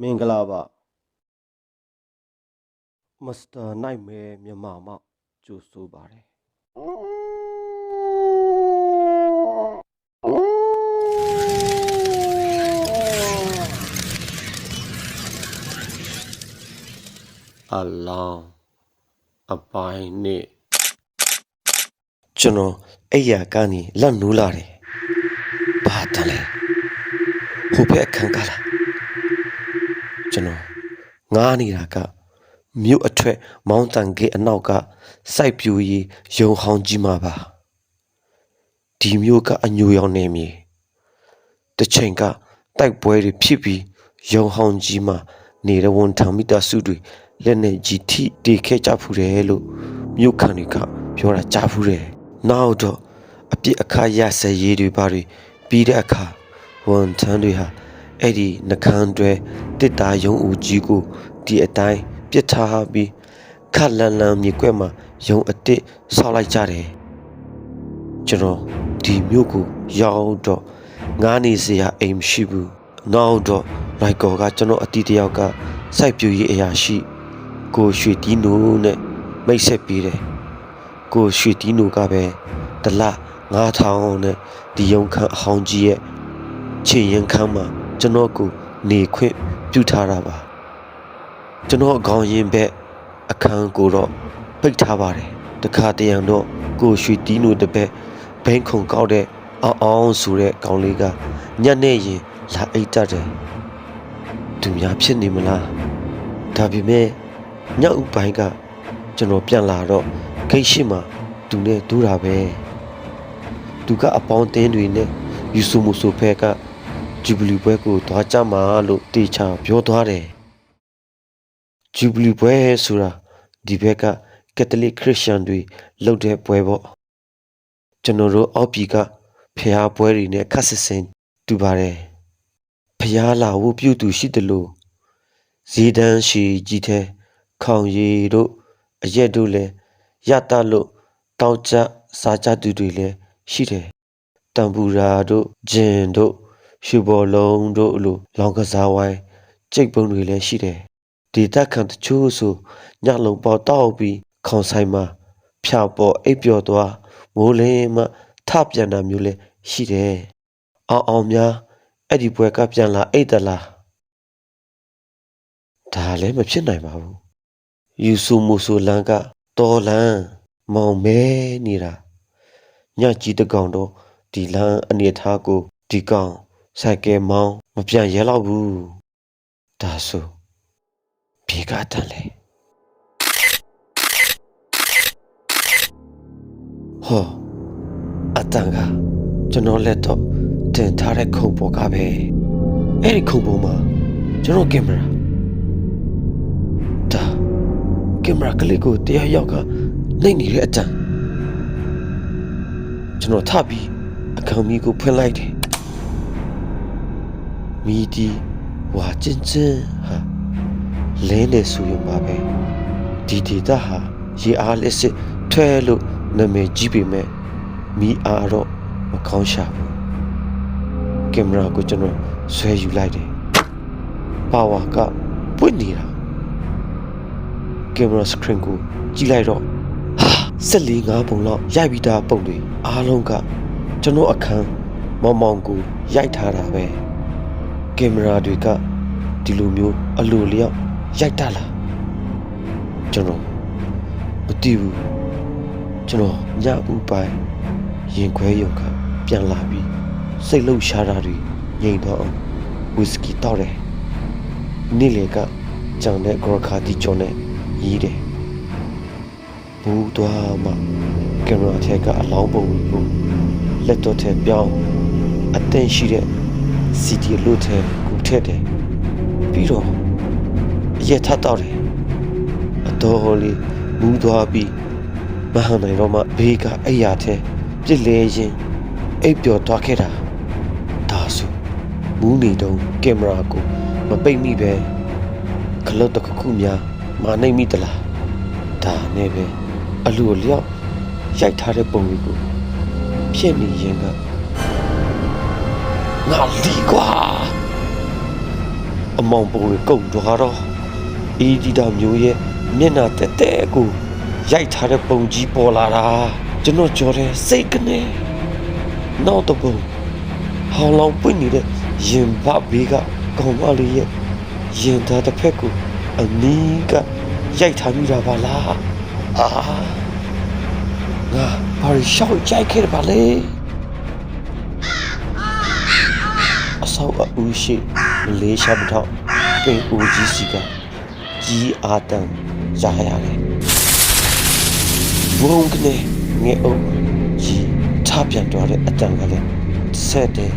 မင်္ဂလာပါမစ္စတာနိုင်မဲမြန်မာမှကြိုဆိုပါတယ်အလောင်းအပိုင်းနဲ့ကျွန်တော်အဲ့ရကနေလက်နိုးလာတယ်ဘာတလဲဟိုဘက်အခန်းကလာ ကျွန်တော်ငားနေတာကမြို့အထက်မောင်းတန်ဂိတ်အနောက်ကစိုက်ပြူရေးရုံဟောင်းကြီးမှာပါဒီမြို့ကအညိုရောင်နေမြေတစ်ချိန်ကတိုက်ပွဲတွေဖြစ်ပြီးရုံဟောင်းကြီးမှာနေတဲ့ဝန်ထမ်းမိသားစုတွေလက်နဲ့ကြီးထိတေခဲ့ကြဖူးတယ်လို့မြို့ခံတွေကပြောတာကြားဖူးတယ်နောက်တော့အပြစ်အခါရစရေးတွေပါတွေပြီးတဲ့အခါဝန်ထမ်းတွေဟာ အဲ့ဒီနှကန်းတွဲတစ်တာယုံဦးကြီးကိုဒီအတိုင်းပြစ်ထားပြီးခက်လန်လန်မြေကွက်မှာယုံအစ်စ်ဆောက်လိုက်ကြတယ်ကျွန်တော်ဒီမြို့ကိုရောက်တော့ငားနေစရာအိမ်မရှိဘူးနောက်တော့လိုက်ကော်ကကျွန်တော်အတီးတယောက်ကစိုက်ပြူရေးအရာရှိကိုရွှေတီးနိုနဲ့မိတ်ဆက်ပြီးတယ်ကိုရွှေတီးနိုကပဲတလ9000နဲ့ဒီယုံခန့်အဟောင်းကြီးရဲ့ချင်ရင်ခမ်းမှာ ကျွန်တော်ကိုနေခွင့်ပြုထားတာပါကျွန်တော်အကောင်ရင်ဘက်အခန်းကိုတော့ပိတ်ထားပါတယ်တခါတရံတော့ကိုရွှေတီးနိုတပက်ဘိန်းခုံကောက်တဲ့အောင်အောင်ဆိုတဲ့ကောင်လေးကညက်နေရင်လာအိတ်တတ်တယ်သူများဖြစ်နေမလားဒါပေမဲ့ညောက်ဥပိုင်းကကျွန်တော်ပြန်လာတော့ဂိတ်ရှိမှာသူနဲ့ဒူးတာပဲသူကအပေါင်းအသင်းတွေနဲ့ယူဆမှုဆိုဖက်က ဂျူဘလီပွဲကိုသွားကြမှာလို့တေချာပြောသွားတယ်ဂျူဘလီပွဲဆိုတာဒီဘက်ကကက်သလစ်ခရစ်ယာန်တွေလုပ်တဲ့ပွဲပေါ့ကျွန်တော်တို့အောက်ပြည်ကဖျားပွဲတွေနဲ့ခက်ဆစ်စင်တူပါတယ်ဖျားလာဝပြုသူရှိတယ်လို့ဇီဒန်ရှိကြီးတဲ့ခေါင်ရည်တို့အရက်တို့လည်းရတလို့တောက်ကြစားကြသူတွေလည်းရှိတယ်တံပူရာတို့ဂျင်တို့ ရှူဘော်လုံးတို့အလိုလောင်ကစားဝိုင်းကြိတ်ပုံတွေလည်းရှိတယ်ဒေသခံတချို့ဆိုညလုံးပေါတောက်ပြီးခေါင်ဆိုင်မှာဖြောက်ပေါ်အိပ်ပျော်သွားမိုးလင်းမှထပြန်တာမျိုးလည်းရှိတယ်အောင်အောင်များအဲ့ဒီပွဲကပြန်လာအိတ်တလားဒါလည်းမဖြစ်နိုင်ပါဘူးယူဆူမူဆူလန်ကတော်လန်မောင်မဲနေတာညကြီးတကောင်တော့ဒီလန်အနေထားကိုဒီကောင် ဆိုင်ကယ်မောင်းမပြန်ရဲတော့ဘူးဒါဆိုဘေးကတန်လေဟောအတန်ကကျွန်တော်လက်တော့တင်ထားတဲ့ခုံပေါ်ကပဲအဲ့ဒီခုံပေါ်မှာကျွန်တော်ကင်မရာဒါကင်မရာကလေးကိုတရားရောက်ကနှိပ်နေတဲ့အတန်ကျွန်တော်ထပြီးအခန်းမီကိုဖွင့်လိုက်တယ် မီဒီဝါကျင်ကျင်ဟာလဲနေဆူရင်ပါပဲဒီဒေတာဟာရေအားလက်စစ်ထဲလို့နာမည်ကြီးပေမဲ့မီအားတော့မကောင်းရှာဘူးကင်မရာကိုကျွန်တော်ဆွဲယူလိုက်တယ်ပါဝါကပွင့်နေတာကင်မရာစခရင်ကိုကြည့်လိုက်တော့ဟာဆက်လီငါးပုံလောက်ရိုက်ပြီးသားပုံတွေအားလုံးကကျွန်တော်အခန်းမောင်မောင်ကိုရိုက်ထားတာပဲ ကင်မရာတွေကဒီလိုမျိုးအလိုလျောက်ရိုက်တလာကျွန်တော်မသိဘူးကျွန်တော်ညဥပိုင်းရင်ခွဲရုံကပြန်လာပြီးစိတ်လှုပ်ရှားတာတွေငြိမ်တော့အောင်ဝီစကီတောက်တယ်နေ့လေကကြောင်တဲ့ဂရခါတီကျော်နဲ့ရီးတယ်ဘူးသွားမှကင်မရာထဲကအလောင်းပုံကိုလက်တော့ထဲပြောင်းအသင့်ရှိတဲ့ စီတီလို့ထဲကူထက်တယ်ပြီးတော့အရက်ထပ်တော့တယ်အတော်လေးမူးသွားပြီးမဟန်နိုင်တော့မှဘေးကအဲ့ရထဲပြစ်လဲရင်အိပ်ပျော်သွားခဲ့တာဒါဆိုမူးနေတော့ကင်မရာကိုမပိတ်မိပဲခလုတ်တစ်ခုခုများမနိုင်မိတလားဒါနဲ့ပဲအလူအလျောက်ရိုက်ထားတဲ့ပုံလေးကိုဖြစ်နေရင်က ငါလီကွာအမောင်ပုံတွေကုန်သွားတော့အေဒီတာမျိုးရဲ့မျက်နှာတက်တက်ကိုရိုက်ထားတဲ့ပုံကြီးပေါ်လာတာကျွန်တော်ကြော်တယ်စိတ်ကနေနောက်တော့ပုံဟောင်းလောင်ပွင့်နေတဲ့ရင်ဘဘေးကကောင်မလေးရဲ့ရင်သားတစ်ဖက်ကိုအနီးကရိုက်ထားမိတာပါလားအာငါဘာလို့ရှောက်ကြိုက်ခဲ့ပါလဲ ဆောက်အဦရှိမလေးရှားပထောက်ပင်ဦးကြီးစီကကြီးအာတန်ရရတယ်ဘုံကနေငဲ့အုပ်ကြီးထပြန်တော့တဲ့အတန်ကလည်းဆက်တယ်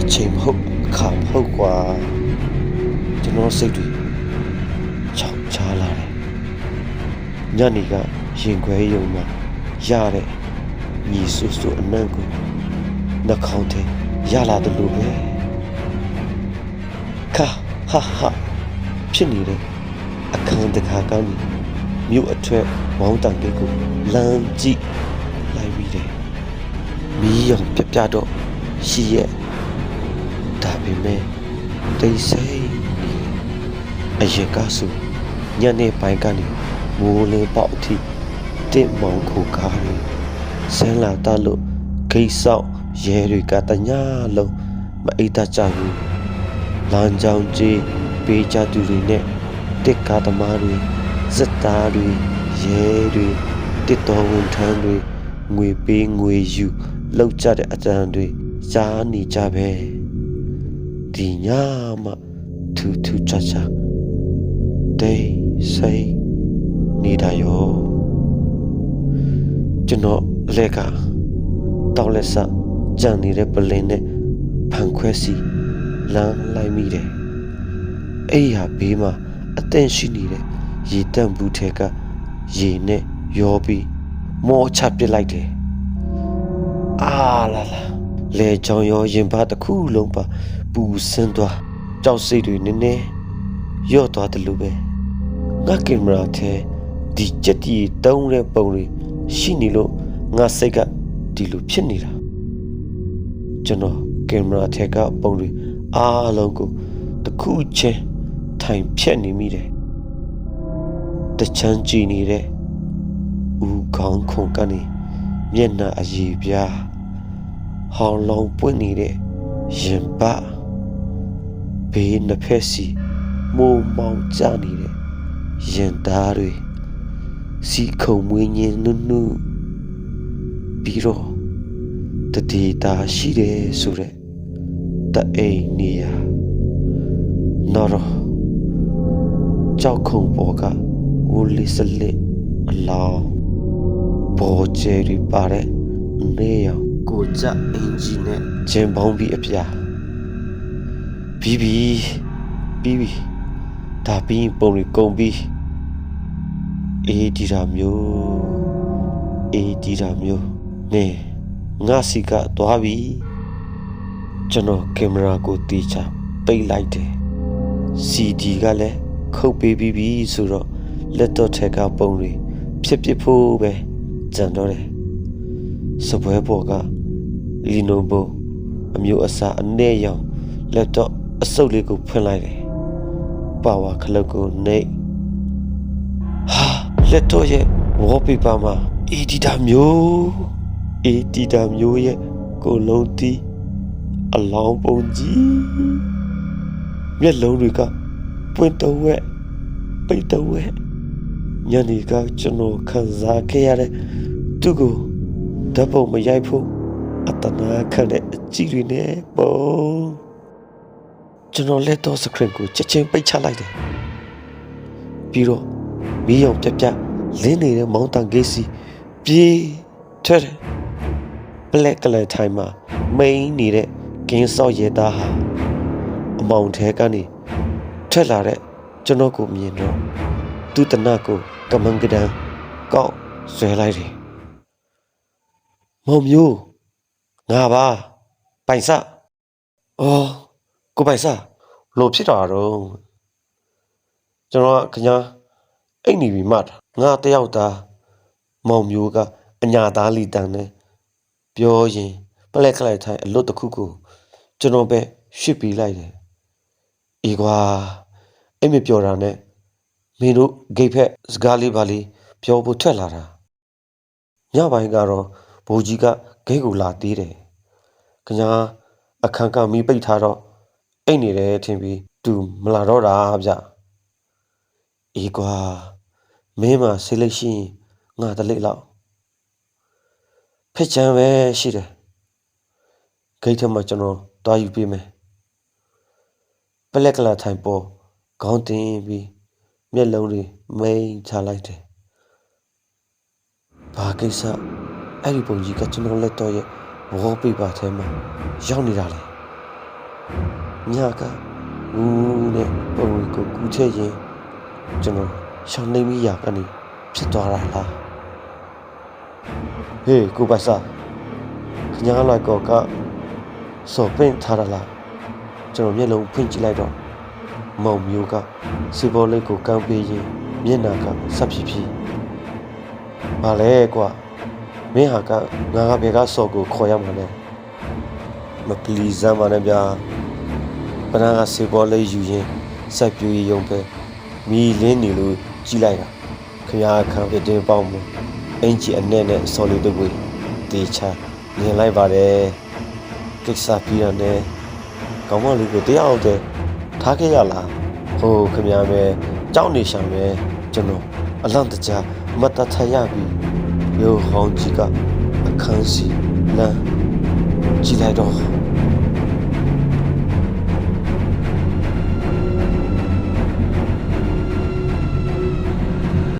အချိန်မဟုတ်အခါမဟုတ်ကွာကျွန်တော်စိတ်တွေချောက်ချားလာတယ်ညနေကရင်ခွဲယုံမှာရတဲ့ညီဆူဆူအနံ့ကိုနှာခေါင်းထဲရလာတယ်လို့ပဲ ခါဟာဟာဖြစ်နေတဲ့အခန်းတကာကောင်းကြီးမြို့အထွတ်မောင်းတန်လေးကိုလမ်းကြည့်လိုက်ပြီးတယ်မီးရောင်ပြပြတော့ရှိရဲ့ဒါပေမဲ့တိတ်ဆိတ်အရင်ကဆိုညနေပိုင်းကနေမိုးလင်းပေါက်အထိတစ်မောင်ခိုကားတွေဆင်းလာတတ်လို့ဂိတ်ဆောက်ရဲတွေကတညာလုံးမအိတ်တကြဘူး လမ်းကြောင်းကြီးပေးကြသူတွေနဲ့တစ်ကားသမားတွေစစ်သားတွေရဲတွေတစ်တော်ဝန်ထမ်းတွေငွေပေးငွေယူလောက်ကြတဲ့အတန်တွေကြားနေကြပဲဒီညမှထူးထူးခြားခြားတိတ်ဆိတ်နေတာရောကျွန်တော်လက်ကတောက်လက်ဆကြံနေတဲ့ပလင်းနဲ့ဖန်ခွဲစီ လမ်းလိုက်မိတယ်အဲ့ရဘေးမှာအသင့်ရှိနေတဲ့ရေတန့်ဘူးထဲကရေနဲ့ရောပြီးမောချပစ်လိုက်တယ်အာလာလာလေချောင်ရောရင်ပါတစ်ခုလုံးပါပူဆင်းသွားကြောက်စိတ်တွေနည်းနည်းရော့သွားတယ်လို့ပဲငါကင်မရာထဲဒီကြက်တီတုံးတဲ့ပုံတွေရှိနေလို့ငါစိတ်ကဒီလိုဖြစ်နေတာကျွန်တော်ကင်မရာထဲကပုံတွေ အားလုံးကိုတစ်ခုချင်းထိုင်ဖြတ်နေမိတယ်တချမ်းကြည့်နေတဲ့ဦးခေါင်းခုန်ကနေမျက်နှာအရည်ပြားဟောင်းလောင်ပွင့်နေတဲ့ရင်ပဘေးနှစ်ဖက်စီမိုးမောင်ကျနေတဲ့ရင်သားတွေစီခုံမွေးညင်းနုနုပြီးတော့တတိတာရှိတယ်ဆိုတဲ့ တအိမ်နေရနော်တော့ကြောက်ခုံပေါ်ကဝူလီစလစ်အလောင်းပေါ်ကျဲရီပါတဲ့နေရောင်ကိုကြအင်ဂျင်နဲ့ဂျင်ပေါင်းပြီးအပြာပြီးပြီပြီးပြီဒါပြီးပုံရီကုန်ပြီးအေးဒီတာမျိုးအေးဒီတာမျိုးနေငါစီကသွားပြီ ကျွန်တော်ကင်မရာကိုတီးချပိတ်လိုက်တယ် CD ကလည်းခုတ်ပေးပြီးပြီဆိုတော့လက်တော့ထက်ကပုံတွေဖြစ်ဖြစ်ဖို့ပဲကြံတော့တယ်စပွဲပေါ်ကလီနိုဘိုအမျိုးအစားအနေရောင်လက်တော့အစုပ်လေးကိုဖွင့်လိုက်တယ်ပါဝါခလုတ်ကိုနှိပ်ဟာလက်တော့ရဲ့ wallpaper မှာအီဒီတာမျိုးအီဒီတာမျိုးရဲ့ကိုလုံးတီး အလောင်းပုံကြီးမျက်လုံးတွေကပွင့်တော့ဝဲပိတ်တော့ဝဲညနေကကျွန်တော်ခံစားခဲ့ရတဲ့သူ့ကိုဓာတ်ပုံမရိုက်ဖို့အတနာခံတဲ့အကြည့်တွေနဲ့ပုံကျွန်တော်လက်တော့စခရင်ကိုချက်ချင်းပိတ်ချလိုက်တယ်ပြီးတော့မီးရောင်ပြက်ပြက်လင်းနေတဲ့မောင်းတန်ဂိတ်စီပြေးထွက်တယ်ဘလက်ကလယ်ထိုင်မှာမိန်နေတဲ့ ကင်းစောက်ရဲသားဟာအမောင်ထဲကနေထွက်လာတဲ့ကျွန်တော်ကိုမြင်တော့သူတနတ်ကိုကမန်ကဒန်ကောက်ဆွဲလိုက်တယ်မောင်မျိုးငါပါပိုင်စအော်ကိုပိုင်စလို့ဖြစ်တာတော့ကျွန်တော်ကခင်ဗျာအိတ်နေပြီမှတ်ငါတယောက်သားမောင်မျိုးကအညာသားလီတန်နဲ့ပြောရင်ပလက်ကလိုက်ထိုင်အလွတ်တစ်ခုကို ကျွန်တော်ပဲရှစ်ပြီးလိုက်တယ်အေးကွာအိမ်မပြောတာနဲ့မင်းတို့ဂိတ်ဖက်စကားလေးပါလေးပြောဖို့ထွက်လာတာညပိုင်းကတော့ဘိုးကြီးကဂိတ်ကိုလာသေးတယ်ခညာအခန်းကမီးပိတ်ထားတော့အိတ်နေတယ်ထင်ပြီးသူမလာတော့တာဗျအေးကွာမင်းမဆေးလိတ်ရှိရင်ငါတလိတ်လောက်ဖစ်ချမ်းပဲရှိတယ်ဂိတ်ထဲမှာကျွန်တော် တွားယူပေးမယ်ပလက်ကလာထိုင်ပေါ်ခေါင်းတင်ပြီးမျက်လုံးတွေမိန်ချလိုက်တယ်။ဘာကိစ္စအဲ့ဒီပုံကြီးကကျွန်တော်လက်တော့ရဲ့ဝေါ်ပေပါထဲမှာရောက်နေတာလေ။ညကဦးနဲ့ပုံကိုကူးချက်ရင်ကျွန်တော်ရှောင်းနေမိရကနေဖြစ်သွားတာလား။ဟေးကိုပါစာခညာလိုက်ကောက စော်ပင့်ထားတာလား။ကျွန်တော်မျက်လုံးဖွင့်ကြည့်လိုက်တော့မောင်မျိုးကစီဘောလိတ်ကိုကမ်းပေးရင်မျက်နာကဆက်ဖြစ်ဖြစ်။ဘာလဲကွာမင်းဟာကငါကဘယ်ကစော်ကိုခေါ်ရမှာလဲ။မပလီစမ်းပါနဲ့ဗျာ။ပနာကစီဘောလိတ်ယူရင်ဆက်ပြူရုံပဲမီလင်းနေလို့ကြီးလိုက်တာ။ခမားခံပြတင်းပေါင်းမအင်ဂျီအနဲ့နဲ့စော်လေးတို့ကိုတေချာမြင်လိုက်ပါတယ်။ ကိစ္စပြီးရတဲ့ကောင်းမလေးကိုတရားအောင်တဲ့ထားခဲ့ရလားဟိုခမရမဲကြောက်နေရှာမဲကျွန်တော်အလန့်တကြားမတ်တထရပြီရိုဟောင်းကြီးကအခန်းစီလမ်းကြည့်လိုက်တော့